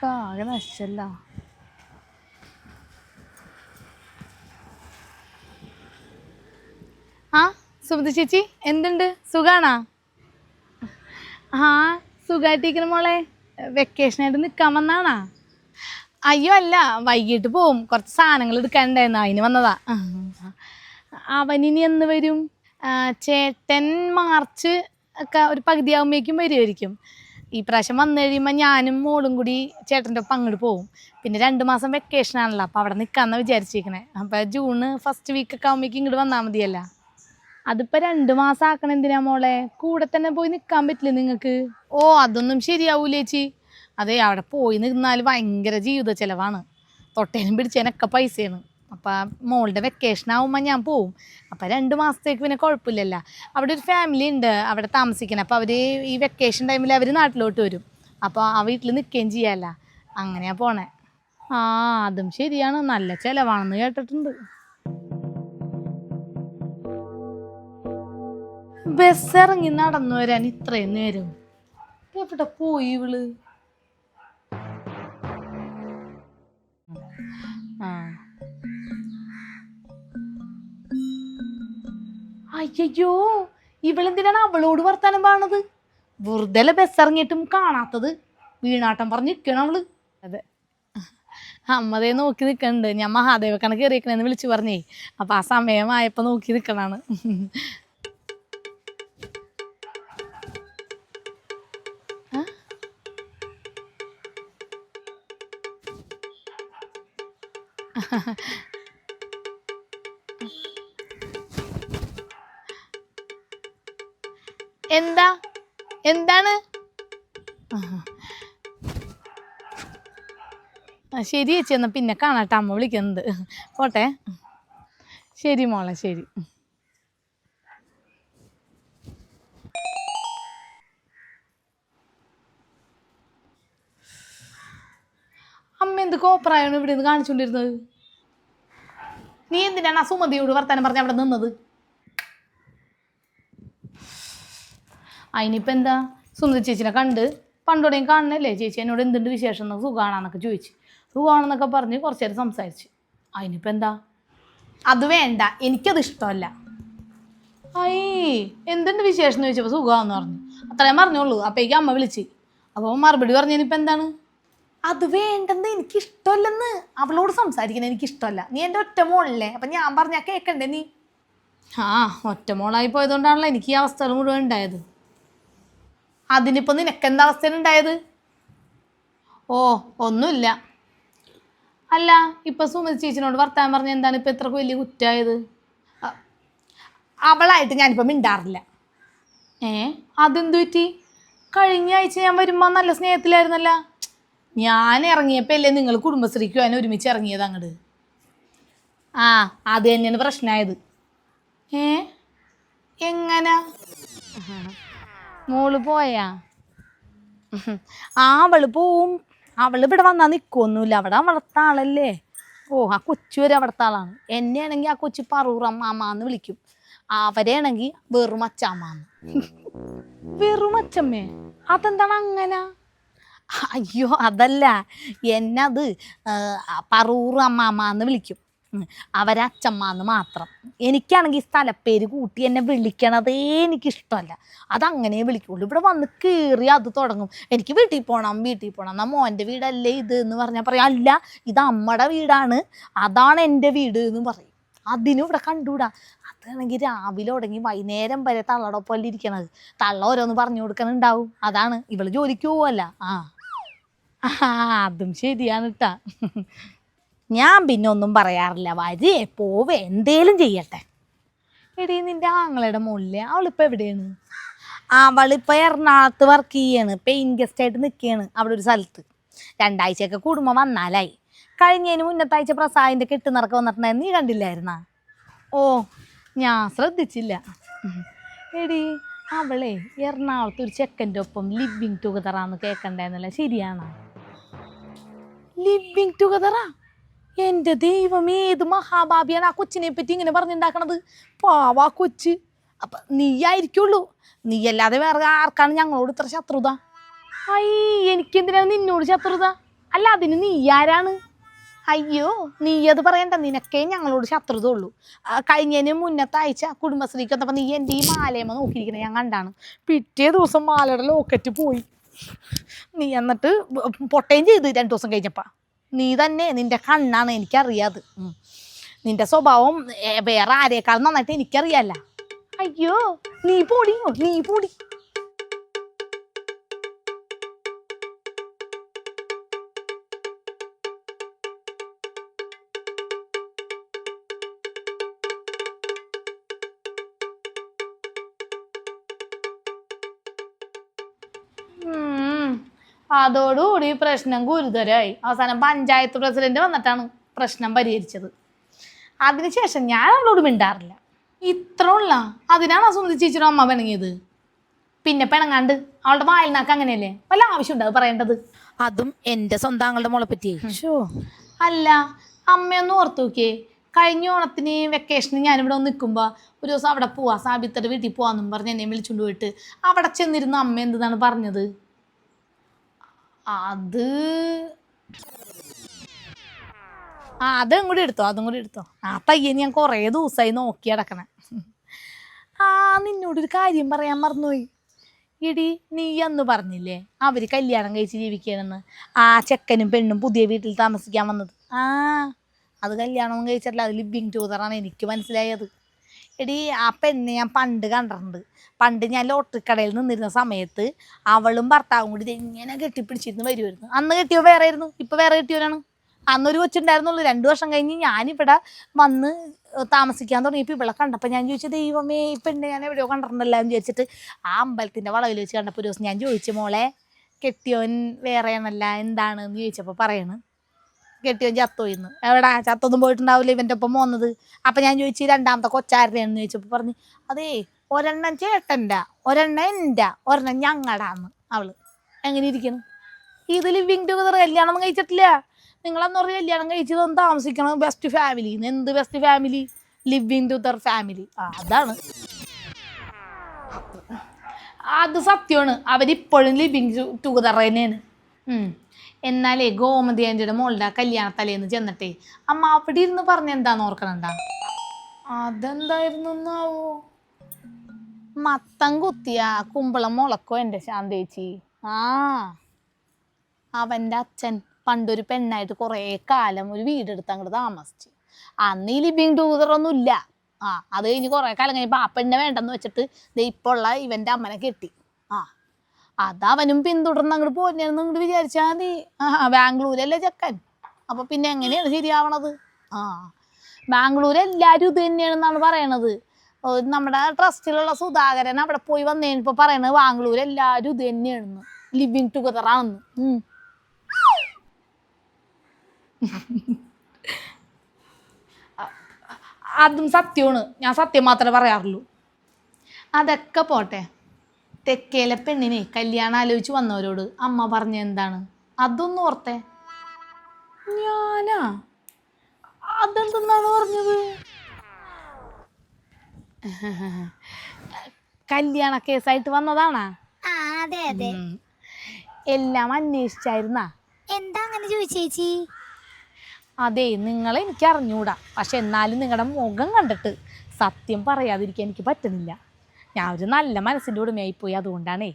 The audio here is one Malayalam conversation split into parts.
ഒക്കെ ആകെ നശിച്ചല്ല. ആ സുമതി ചേച്ചി എന്തുണ്ട്? സുഖാണാ? ആ സുഖമായിട്ടിരിക്കണ മോളെ. വെക്കേഷനായിട്ട് നിൽക്കാൻ വന്നാണാ? അയ്യോ അല്ല വൈകിട്ട് പോവും. കുറച്ച് സാധനങ്ങൾ എടുക്കാനുണ്ടായിരുന്നു. അതിന് വന്നതാ. അവനിനി എന്ന് വരും? ചേട്ടൻ മാർച്ച് ഒക്കെ ഒരു പകുതിയാകുമ്പോഴേക്കും വരുമായിരിക്കും ഈ പ്രാവശ്യം വന്നു കഴിയുമ്പോൾ ഞാനും മോളും കൂടി ചേട്ടന്റെ ഒപ്പം അങ്ങോട്ട് പോവും. പിന്നെ രണ്ട് മാസം വെക്കേഷൻ ആണല്ലോ അപ്പോൾ അവിടെ നിൽക്കാമെന്ന് വിചാരിച്ചിരിക്കണേ. അപ്പോൾ ജൂണ് ഫസ്റ്റ് വീക്ക് ഒക്കെ ആകുമ്പോഴേക്കും ഇങ്ങോട്ട് വന്നാൽ മതിയല്ല. അതിപ്പോൾ രണ്ട് മാസം ആക്കണം എന്തിനാ മോളെ? കൂടെ തന്നെ പോയി നിൽക്കാൻ പറ്റില്ല നിങ്ങൾക്ക് ഓ അതൊന്നും ശരിയാവൂല ചേച്ചി. അതെ അവിടെ പോയി നിന്നാൽ ഭയങ്കര ജീവിത ചിലവാണ്. തൊട്ടേനും പിടിച്ചതിനൊക്കെ പൈസയാണ്. അപ്പം മോളുടെ വെക്കേഷൻ ആകുമ്പോൾ ഞാൻ പോവും. അപ്പം രണ്ട് മാസത്തേക്ക് പിന്നെ കുഴപ്പമില്ലല്ലോ അവിടെ ഒരു ഫാമിലി ഉണ്ട് അവിടെ താമസിക്കണം. അപ്പോൾ അവർ ഈ വെക്കേഷൻ ടൈമിൽ അവർ നാട്ടിലോട്ട് വരും. അപ്പോൾ ആ വീട്ടിൽ നിൽക്കുകയും ചെയ്യാമല്ലോ അങ്ങനെയാ പോണേ. ആ അതും ശരിയാണ്. നല്ല ചിലവാണെന്ന് കേട്ടിട്ടുണ്ട്. ബസ് ഇറങ്ങി നടന്നു വരാൻ ഇത്രയും നേരം. എവിടെ പോയി ഇവൾ? ആ. അയ്യോ ഇവളെന്തിനാണ് അവളോട് വർത്താനം പറയണത്? വെറുതെ ബസ് ഇറങ്ങിയിട്ടും കാണാത്തത്. വീണാട്ടം പറഞ്ഞ് നിൽക്കണം അവൾ. അതെ. അമ്മതേ നോക്കി നിൽക്കണുണ്ട് ഞാൻ മഹാദേവ കണക്ക് കയറിയേക്കണെന്ന് വിളിച്ചു പറഞ്ഞേ. അപ്പം ആ സമയമായപ്പോൾ നോക്കി നിൽക്കണാണ് എന്താ? എന്താണ്? ശരി ചേച്ചി എന്നാൽ പിന്നെ കാണാട്ടെ. അമ്മ വിളിക്കുന്നത് പോട്ടെ. ശരി മോളെ ശരി. അമ്മ എന്ത് കോപ്രായാണ് ഇവിടെ നിന്ന് കാണിച്ചുകൊണ്ടിരുന്നത് നീ എന്തിനാണ് ആ സുമതിയോട് വർത്താനം പറഞ്ഞ് അവിടെ നിന്നത്? അതിനിപ്പോൾ എന്താ? സുന്ദരി ചേച്ചിനെ കണ്ട് പണ്ടോടെയും കാണണല്ലേ ചേച്ചി എന്നോട് എന്തുണ്ട് വിശേഷം എന്നൊക്കെ സുഖമാണെന്നൊക്കെ ചോദിച്ചു. സുഖമാണെന്നൊക്കെ പറഞ്ഞ് കുറച്ച് നേരം സംസാരിച്ച്. അതിനിപ്പോൾ എന്താ? അത് വേണ്ട. എനിക്കത് ഇഷ്ടമല്ല. ഐ എന്തുണ്ട് വിശേഷം എന്ന് ചോദിച്ചപ്പോൾ സുഖമാണെന്ന് പറഞ്ഞു. അത്രയും പറഞ്ഞോളൂ അപ്പോഴേക്കും അമ്മ വിളിച്ച്. അപ്പോൾ മറുപടി പറഞ്ഞതിനിപ്പോൾ എന്താണ്? അത് വേണ്ടെന്ന് എനിക്ക് ഇഷ്ടമല്ലെന്ന് അവളോട് സംസാരിക്കുന്നത് എനിക്ക് ഇഷ്ടമല്ല നീ എന്റെ ഒറ്റ മോളല്ലേ? അപ്പം ഞാൻ പറഞ്ഞാൽ കേൾക്കണ്ടേ നീ? ആ ഒറ്റ മോളായി പോയതുകൊണ്ടാണല്ലോ എനിക്ക് ഈ അവസ്ഥകൾ മുഴുവൻ ഉണ്ടായത്. അതിനിപ്പോൾ നിനക്കെന്താ അവസ്ഥയാണ് ഉണ്ടായത് ഓ ഒന്നുമില്ല. അല്ല ഇപ്പം സുമതി ചേച്ചിനോട് വർത്താനം പറഞ്ഞ എന്താണ് ഇപ്പം ഇത്ര വലിയ കുറ്റമായത് അ- അവളായിട്ട് ഞാനിപ്പോ മിണ്ടാറില്ല. ഏ അതെന്തു പറ്റി? കഴിഞ്ഞ ആഴ്ച ഞാൻ വരുമ്പോൾ നല്ല സ്നേഹത്തിലായിരുന്നല്ല? ഞാൻ ഇറങ്ങിയപ്പോൾ അല്ലേ നിങ്ങൾ കുടുംബശ്രീക്ക് പോകാൻ ഒരുമിച്ച് ഇറങ്ങിയത് അങ്ങോട്ട് ആ അത് തന്നെയാണ് പ്രശ്നമായത് ഏ എങ്ങനെ? മോൾ പോയാ? ആവൾ പോവും. അവൾ ഇവിടെ വന്നാൽ നിൽക്കൊന്നുമില്ല അവിടെ വളർത്ത ആളല്ലേ? ഓ ആ കൊച്ചു വരെ അവിടുത്തെ ആളാണ്. എന്നെയാണെങ്കിൽ ആ കൊച്ചു പറൂറമ്മാന്ന് വിളിക്കും. അവരെയാണെങ്കിൽ വെറും അച്ചാമ്മ വെറും അച്ചമ്മേ. അതെന്താണ് അങ്ങനെ? അയ്യോ അതല്ല. എന്നത് പറൂർ അമ്മാമ്മ എന്ന് വിളിക്കും. ഉം. എന്ന് മാത്രം എനിക്കാണെങ്കിൽ സ്ഥലപ്പേര് കൂട്ടി എന്നെ വിളിക്കണതേ എനിക്കിഷ്ടമല്ല അതങ്ങനെ വിളിക്കുള്ളൂ. ഇവിടെ വന്ന് കയറി അത് തുടങ്ങും. എനിക്ക് വീട്ടിൽ പോകണം വീട്ടിൽ പോകണം എന്നാൽ മോന്റെ വീടല്ലേ ഇത് എന്ന് പറഞ്ഞാൽ പറയാം. അല്ല ഇത് അമ്മയുടെ വീടാണ്. അതാണ് എന്റെ വീട് എന്ന് പറയും. അതിനും ഇവിടെ കണ്ടുകൂടാ അതാണെങ്കിൽ രാവിലെ തുടങ്ങി വൈകുന്നേരം വരെ തള്ളടൊപ്പം ഇരിക്കണത്. തള്ള ഓരോന്ന് പറഞ്ഞു കൊടുക്കണുണ്ടാവും. അതാണ്. ഇവൾ ജോലിക്ക് പോവല്ല. ആ. അതും ശരിയാണ് കേട്ടാ ഞാൻ പിന്നെ ഒന്നും പറയാറില്ല. വരേ പോവേ എന്തേലും ചെയ്യട്ടെ. എടി നിന്റെ ആങ്ങളുടെ മുകളിലെ അവളിപ്പോൾ എവിടെയാണ്? അവളിപ്പോൾ എറണാകുളത്ത് വർക്ക് ചെയ്യാണ്. പെയിൻ ഇൻഗസ്റ്റ് ആയിട്ട് നിൽക്കുകയാണ് അവിടെ ഒരു സ്ഥലത്ത്. രണ്ടാഴ്ചയൊക്കെ കുടുംബം വന്നാലായി. കഴിഞ്ഞതിന് മുന്നത്തെ ആഴ്ച പ്രസാദിന്റെ കെട്ടുനിറക്കം വന്നിട്ടുണ്ടായിരുന്നു. നീ കണ്ടില്ലായിരുന്നാ? ഓ ഞാൻ ശ്രദ്ധിച്ചില്ല. എടി അവളെ എറണാകുളത്ത് ഒരു ചെക്കന്റെ ഒപ്പം ലിവിങ് ടുഗതറാന്ന് കേൾക്കണ്ടായിരുന്നല്ലോ ശരിയാണോ? ലിവിങ് ടുഗദറാ എന്റെ ദൈവം ഏത് മഹാഭാബിയാണ് ആ കൊച്ചിനെ പറ്റി ഇങ്ങനെ പറഞ്ഞുണ്ടാക്കണത്? പാവാ കൊച്ച്. അപ്പൊ നീ ആയിരിക്കുള്ളൂ. നീ അല്ലാതെ വേറെ ആർക്കാണ് ഞങ്ങളോട് ഇത്ര ശത്രുത? ഐ എനിക്കെന്തിനാണ് നിന്നോട് ശത്രുത? അല്ല അതിന് നീ ആരാണ്? അയ്യോ നീ അത് പറയണ്ട. നിനക്കേ ഞങ്ങളോട് ശത്രുത ഉള്ളൂ കഴിഞ്ഞതിന് മുന്നത്തെ ആഴ്ച കുടുംബശ്രീക്ക് വന്നപ്പോൾ നീ എന്റെ ഈ മാലയമ്മ നോക്കിയിരിക്കുന്നത് ഞാൻ കണ്ടാണ്. പിറ്റേ ദിവസം മാലയുടെ ലോക്കറ്റ് പോയി. നീ എന്നിട്ട് പൊട്ടയും ചെയ്ത് രണ്ടു ദിവസം കഴിഞ്ഞപ്പാ. നീ തന്നെ നിന്റെ കണ്ണാണ് എനിക്കറിയാത്. നിന്റെ സ്വഭാവം വേറെ ആരേക്കാളും നന്നായിട്ട് എനിക്കറിയാല്ല. അയ്യോ നീ പൊടിയോ നീ പൊടി. അതോടുകൂടി പ്രശ്നം ഗുരുതരമായി അവസാനം പഞ്ചായത്ത് പ്രസിഡന്റ് വന്നിട്ടാണ് പ്രശ്നം പരിഹരിച്ചത്. അതിനുശേഷം ഞാൻ അവളോട് മിണ്ടാറില്ല. ഇത്ര ഉള്ള അതിനാണ് ആ സുന്ദരി ചേച്ചിയുടെ അമ്മ പിണങ്ങിയത്. പിന്നെ പിണങ്ങാണ്ട് അവളുടെ വായലിനാക്ക് അങ്ങനെയല്ലേ? വല്ല ആവശ്യമുണ്ട് അത് പറയേണ്ടത്? അതും എന്റെ സ്വന്തം ആങ്ങളുടെ മോളെ പറ്റി അല്ല അമ്മയൊന്ന് ഓർത്തു നോക്കിയേ. കഴിഞ്ഞ ഓണത്തിന് വെക്കേഷന് ഞാനിവിടെ ഒന്ന് നിൽക്കുമ്പോൾ ഒരു ദിവസം അവിടെ പോവാ. സാബിത്തയുടെ വീട്ടിൽ പോവാന്നും പറഞ്ഞ് എന്നെ വിളിച്ചുകൊണ്ട് പോയിട്ട് അവിടെ ചെന്നിരുന്ന അമ്മ എന്താണ് പറഞ്ഞത്? അത് ആ അതും കൂടി എടുത്തോ അതും കൂടി എടുത്തോ. ആ പയ്യെ ഞാൻ കുറേ ദിവസമായി നോക്കി അടക്കണേ ആ നിന്നോടൊരു കാര്യം പറയാൻ മറന്നുപോയി. ഇടി നീ അന്ന് പറഞ്ഞില്ലേ അവർ കല്യാണം കഴിച്ച് ജീവിക്കണമെന്ന് ആ ചെക്കനും പെണ്ണും പുതിയ വീട്ടിൽ താമസിക്കാൻ വന്നത്. ആ അത് കല്യാണമൊന്നും കഴിച്ചിട്ടില്ല അത് ലിബിങ് ടൂതറാണ് എനിക്ക് മനസ്സിലായത്. എടി ആ പെണ്ണ് ഞാൻ പണ്ട് കണ്ടിട്ടുണ്ട്. പണ്ട് ഞാൻ ലോട്ടറി കടയിൽ നിന്നിരുന്ന സമയത്ത് അവളും ഭർത്താവും കൂടി ഇങ്ങനെ കെട്ടിപ്പിടിച്ചിരുന്ന് വരുമായിരുന്നു അന്ന് കെട്ടിയോ വേറെ ആയിരുന്നു. ഇപ്പം വേറെ കെട്ടിയവരാണ് അന്നൊരു കൊച്ചുണ്ടായിരുന്നുള്ളൂ. രണ്ടു വർഷം കഴിഞ്ഞ് ഞാനിവിടെ വന്ന് താമസിക്കാൻ തുടങ്ങിയപ്പോൾ ഇവിടെ കണ്ടപ്പോൾ ഞാൻ ചോദിച്ചു ദൈവമേ ഈ പെണ്ണ് ഞാൻ എവിടെയോ കണ്ടിട്ടുണ്ടല്ലോ എന്ന് ചോദിച്ചിട്ട് ആ അമ്പലത്തിന്റെ വളവിൽ വെച്ച് കണ്ടപ്പോൾ ഒരു ദിവസം ഞാൻ ചോദിച്ചു മോളെ കെട്ടിയോൻ വേറെയാണല്ല എന്താണ് എന്ന് ചോദിച്ചപ്പോൾ പറയണ് കെട്ടിയോൻ ചത്തോയിന്ന് എവിടാ? ചത്തൊന്നും പോയിട്ടുണ്ടാവില്ല ഇവന്റെ ഒപ്പം പോന്നത്. അപ്പം ഞാൻ ചോദിച്ചു രണ്ടാമത്തെ കൊച്ചാരുടെയാണെന്ന് ചോദിച്ചപ്പോൾ പറഞ്ഞു അതേ ഒരെണ്ണം ചേട്ടന്റെ ഒരെണ്ണം എന്റെ ഒരെണ്ണം ഞങ്ങടാന്ന്. അവൾ എങ്ങനെ ഇരിക്കുന്നു ഇത് ലിവിങ് ടുഗദർ കല്യാണം കഴിച്ചിട്ടില്ല. നിങ്ങളെന്ന് പറഞ്ഞ കല്യാണം കഴിച്ചത് താമസിക്കണം. ബെസ്റ്റ് ഫാമിലി എന്ത് best family living together family ആ അതാണ്. അത് സത്യമാണ്. അവരിപ്പോഴും ലിവിങ് ടുഗദർ തന്നെയാണ്. എന്നാലേ ഗോമതി ആന്റിയുടെ മോളുടെ കല്യാണ തലേന്ന് ചെന്നിട്ടേ അമ്മ അവിടെ ഇരുന്ന് പറഞ്ഞ എന്താന്ന് ഓർക്കണണ്ട അതെന്തായിരുന്നു എന്നാവോ മത്തം കുത്തിയ കുമ്പളം മുളക്കോ എന്റെ ശാന്തേച്ചി. ആ അവന്റെ അച്ഛൻ പണ്ടൊരു പെണ്ണായിട്ട് കുറേ കാലം ഒരു വീടെടുത്ത് അങ്ങോട്ട് താമസിച്ചു. അന്ന് ഈ ലിവിങ് ടൂതറൊന്നുമില്ല. ആ അത് കഴിഞ്ഞ് കുറേ കാലം കഴിഞ്ഞപ്പോൾ ആ പെണ്ണെ വേണ്ടെന്ന് വെച്ചിട്ട് ദേ ഇപ്പോൾ ഉള്ള ഇവന്റെ അമ്മനെ കെട്ടി. അതവനും പിന്തുടർന്ന് അങ്ങോട്ട് പോരുന്നു അങ്ങോട്ട് വിചാരിച്ചാൽ മതി. ആ ബാംഗ്ലൂരല്ലേ ചെക്കൻ? അപ്പോൾ പിന്നെ എങ്ങനെയാണ് ശരിയാവണത്? ആ ബാംഗ്ലൂർ എല്ലാവരും ഇത് തന്നെയാണെന്നാണ് പറയണത്. നമ്മുടെ ട്രസ്റ്റിലുള്ള സുധാകരൻ അവിടെ പോയി വന്നതിനിപ്പോൾ പറയണത് ബാംഗ്ലൂർ എല്ലാരും ഇത് തന്നെയാണെന്ന്. ലിവിങ് ഉം. അതും സത്യമാണ്. ഞാൻ സത്യം മാത്രമേ പറയാറുള്ളൂ. അതൊക്കെ പോട്ടെ. തെക്കേലെ പെണ്ണിനെ കല്യാണം ആലോചിച്ച് വന്നവരോട് അമ്മ പറഞ്ഞ എന്താണ്? അതൊന്നും ഓർത്തെ? ഞാനാ? അതെന്തെന്നാണ് പറഞ്ഞത്? കല്യാണ കേസായിട്ട് വന്നതാണാ? അതെ അതെ. എല്ലാം അന്വേഷിച്ചായിരുന്നാ? എന്താ അങ്ങനെ ചോദിച്ചേച്ചി അതെ നിങ്ങളെ എനിക്ക് അറിഞ്ഞൂടാ പക്ഷെ എന്നാലും നിങ്ങളുടെ മുഖം കണ്ടിട്ട് സത്യം പറയാതിരിക്കാൻ എനിക്ക് പറ്റുന്നില്ല. ഞാൻ ഒരു നല്ല മനസ്സിന്റെ ഉടമയായിപ്പോയി അതുകൊണ്ടാണേ.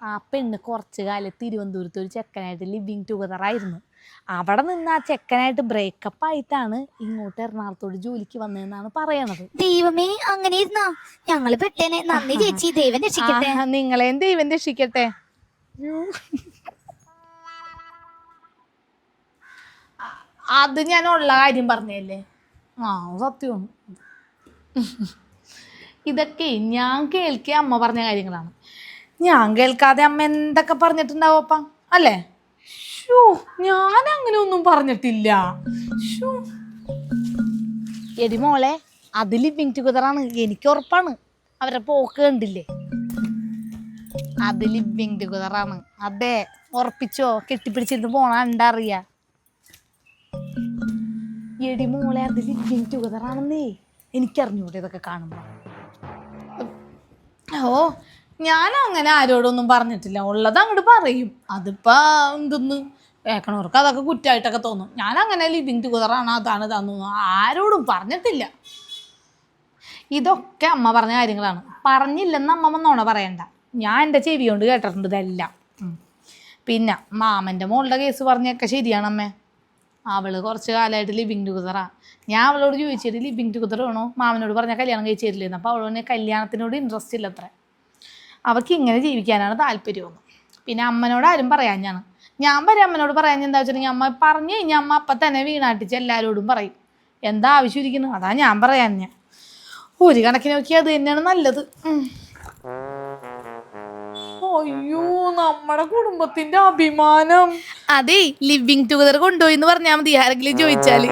ആ പെണ്ണ് കുറച്ച് കാലം തിരുവനന്തപുരത്ത് ഒരു ചെക്കനായിട്ട് ലിവിങ് ടുഗദർ ആയിരുന്നു. അവിടെ നിന്ന് ആ ചെക്കനായിട്ട് ബ്രേക്കപ്പ് ആയിട്ടാണ് ഇങ്ങോട്ട് എറണാകുളത്തോട് ജോലിക്ക് വന്നതെന്നാണ് പറയണത്. ദൈവമേ അങ്ങനെ ഇരുന്നോ? ഞങ്ങൾ പെട്ടേനെ. നന്ദി ചേച്ചി ദൈവം രക്ഷിക്കട്ടെ. നിങ്ങളെയും ദൈവം രക്ഷിക്കട്ടെ. അത് ഞാൻ ഉള്ള കാര്യം പറഞ്ഞല്ലേ? ആ സത്യമാണ് ഇതൊക്കെ ഞാൻ കേൾക്കിയ അമ്മ പറഞ്ഞ കാര്യങ്ങളാണ്. ഞാൻ കേൾക്കാതെ അമ്മ എന്തൊക്കെ പറഞ്ഞിട്ടുണ്ടാവും അപ്പം അല്ലേ? ഷൂ ഞാൻ അങ്ങനെ ഒന്നും പറഞ്ഞിട്ടില്ല. ഷൂ എടി മോളെ അത് ലിവിങ് ടുഗദറാണ് എനിക്ക് ഉറപ്പാണ്. അവരെ പോക്ക് കണ്ടില്ലേ? അത് ലിവിങ് ടുഗദറാണ് അതെ ഉറപ്പിച്ചോ? കെട്ടിപ്പിടിച്ചിരുന്ന് പോണ കണ്ടറിയാ എടി മോളെ അത് ലിവിങ് ടുഗദറാണെന്നേ എനിക്കറിഞ്ഞൂടെ ഇതൊക്കെ കാണുമ്പോ. ഓ ഞാൻ അങ്ങനെ ആരോടൊന്നും പറഞ്ഞിട്ടില്ല. ഉള്ളത് അങ്ങോട്ട് പറയും. അതിപ്പോ എന്തെന്ന്? കേൾക്കണവർക്ക് അതൊക്കെ കുറ്റമായിട്ടൊക്കെ തോന്നും. ഞാൻ അങ്ങനെ ലിവിങ് ടുഗതറാണ് അതാണ് ഇതാന്ന് ആരോടും പറഞ്ഞിട്ടില്ല. ഇതൊക്കെ അമ്മ പറഞ്ഞ കാര്യങ്ങളാണ്. പറഞ്ഞില്ലെന്ന് അമ്മമ്മ നോണ പറയണ്ട. ഞാൻ എന്റെ ചെവി കൊണ്ട് കേട്ടിട്ടുണ്ട് ഇതെല്ലാം. പിന്നെ മാമന്റെ മോളുടെ കേസ് പറഞ്ഞൊക്കെ ശരിയാണ് അമ്മേ. അവൾ കുറച്ച് കാലമായിട്ട് ലിവിങ് ടുഗദറാ ഞാൻ അവളോട് ചോദിച്ചിട്ട് ലിവിങ് ടുഗദർ വേണോ മാമനോട് പറഞ്ഞാൽ കല്യാണം കഴിച്ചു തരില്ലെന്ന് അപ്പോൾ അവളോട് കല്യാണത്തിനോട് ഇൻട്രസ്റ്റ് ഇല്ല അത്ര അവൾക്ക് ഇങ്ങനെ ജീവിക്കാനാണ് താല്പര്യമെന്ന്. പിന്നെ അമ്മനോട് ആരും പറയാഞ്ഞാണ്. ഞാൻ വരെ അമ്മനോട് പറയാൻ എന്താ വെച്ചിട്ടുണ്ടെങ്കിൽ അമ്മ പറഞ്ഞു കഴിഞ്ഞാൽ അമ്മ അപ്പം തന്നെ വീണാട്ടിച്ച് എല്ലാവരോടും പറയും. എന്താ ആവശ്യം ഇരിക്കുന്നു? അതാ ഞാൻ പറയാൻ ഞാൻ ഒരു കണക്കിന് നോക്കി അത് തന്നെയാണ് നല്ലത്. അയ്യോ നമ്മുടെ കുടുംബത്തിന്റെ അഭിമാനം. അതെ ലിവിങ് ടുഗദർ കൊണ്ടുപോയി എന്ന് പറഞ്ഞാൽ മതി. ആരെങ്കിലും ചോദിച്ചാൽ.